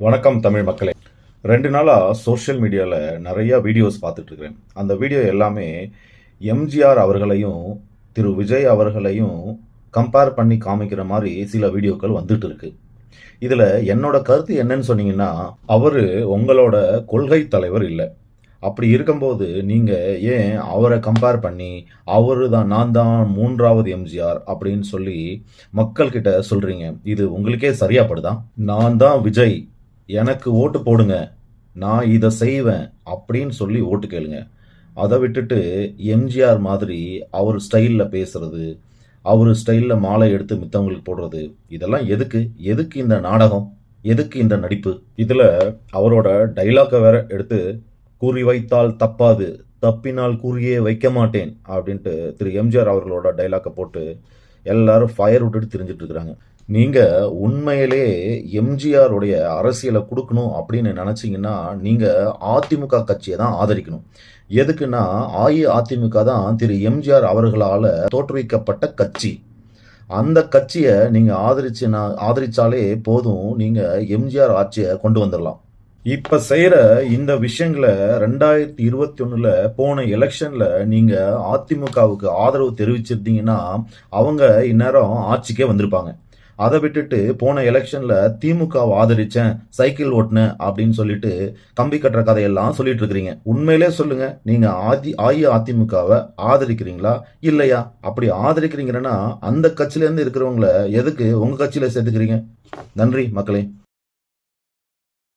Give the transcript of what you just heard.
வணக்கம் தமிழ் மக்களே. ரெண்டு நாளாக சோஷியல் மீடியாவில் நிறையா வீடியோஸ் பார்த்துட்ருக்குறேன். அந்த வீடியோ எல்லாமே எம்ஜிஆர் அவர்களையும் திரு விஜய் அவர்களையும் கம்பேர் பண்ணி காமிக்கிற மாதிரி சில வீடியோக்கள் வந்துட்டு இருக்கு இதில் என்னோட கருத்து என்னன்னு சொன்னீங்கன்னா அவர் உங்களோட கொள்கை தலைவர் இல்லை. அப்படி இருக்கும்போது நீங்கள் ஏன் அவரை கம்பேர் பண்ணி அவர் தான் நான் தான் மூன்றாவது எம்ஜிஆர் அப்படின்னு சொல்லி மக்கள்கிட்ட சொல்கிறீங்க இது உங்களுக்கே சரியாப்படுதான் நான் தான் விஜய் எனக்கு ஓட்டு போடுங்க நான் இதை செய்வேன் அப்படின்னு சொல்லி ஓட்டு கேளுங்க. அதை விட்டுட்டு எம்ஜிஆர் மாதிரி அவர் ஸ்டைலில் பேசுறது அவர் ஸ்டைலில் மாலை எடுத்து மித்தவங்களுக்கு போடுறது இதெல்லாம் எதுக்கு? எதுக்கு இந்த நாடகம்? எதுக்கு இந்த நடிப்பு? இதில் அவரோட டைலாக்கை வேற எடுத்து கூறி வைத்தால் தப்பாது தப்பினால் கூறியே வைக்க மாட்டேன் அப்படின்ட்டு திரு எம்ஜிஆர் அவர்களோட டைலாக்கை போட்டு எல்லாரும் ஃபயர் விட்டுட்டு தெரிஞ்சிட்டு இருக்கிறாங்க. நீங்கள் உண்மையிலே எம்ஜிஆருடைய அரசியலை கொடுக்கணும் அப்படின்னு நினச்சிங்கன்னா நீங்கள் அதிமுக கட்சியை தான் ஆதரிக்கணும். எதுக்குன்னா அஇஅதிமுக தான் திரு எம்ஜிஆர் அவர்களால் தோற்றுவிக்கப்பட்ட கட்சி. அந்த கட்சியை நீங்கள் ஆதரிச்சுனா ஆதரிச்சாலே போதும் நீங்கள் எம்ஜிஆர் ஆட்சியை கொண்டு வந்துடலாம். இப்ப செய்யற இந்த விஷயங்களை ரெண்டாயிரத்தி இருபத்தி ஒண்ணுல போன எலெக்ஷன்ல நீங்க அதிமுகவுக்கு ஆதரவு தெரிவிச்சிருந்தீங்கன்னா அவங்க இந்நேரம் ஆட்சிக்கே வந்திருப்பாங்க. அதை விட்டுட்டு போன எலெக்ஷன்ல திமுகவை ஆதரிச்சேன் சைக்கிள் ஓட்டுனேன் அப்படின்னு சொல்லிட்டு கம்பி கட்டுற கதையெல்லாம் சொல்லிட்டு இருக்கிறீங்க. உண்மையிலே சொல்லுங்க நீங்க ஆதி அஇஅதிமுகவை ஆதரிக்கிறீங்களா? இல்லையா? அப்படி ஆதரிக்கிறீங்கன்னா அந்த கட்சியில இருந்து இருக்கிறவங்கள எதுக்கு உங்க கட்சியில சேர்த்துக்கிறீங்க? நன்றி மக்களே.